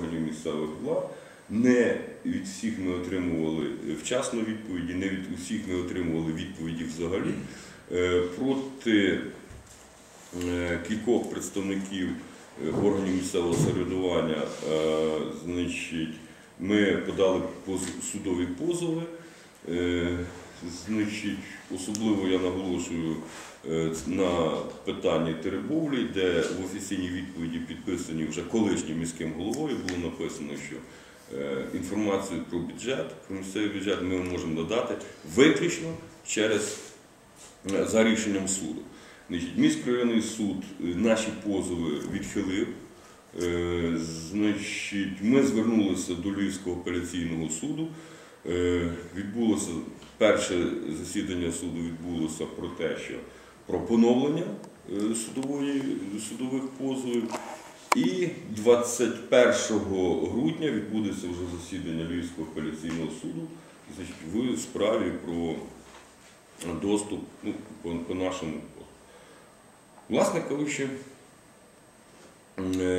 органів місцевих влад. Не від всіх ми отримували вчасно відповіді, не від усіх ми отримували відповіді взагалі. Е, Проти е, кількох представників е, органів місцевого самоврядування е, значить, ми подали судові позови. Значить, особливо я наголошую е, на питанні Теребовлі, де в офіційній відповіді підписані вже колишнім міським головою було написано, що е, інформацію про бюджет, про місцевий бюджет ми можемо надати виключно через е, за рішенням суду. Значить, міськрайонний суд наші позови відхилив. Значить, ми звернулися до Львівського апеляційного суду. Е, Відбулося перше засідання суду відбулося про те, що про поновлення е, судової, судових позовів. І 21 грудня відбудеться вже засідання Львівського апеляційного суду в справі про доступ ну, по, по нашому. Власне кажучи, е,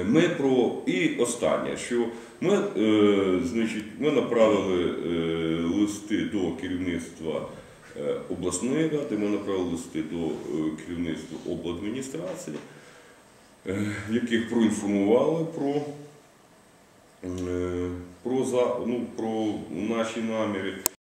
ми про і останнє, що ми, е, значить, ми направили е, листи до керівництва е, обласної ради, ми направили листи до е, керівництва обладміністрації, е, яких проінформували про, е, про, ну, про наші наміри.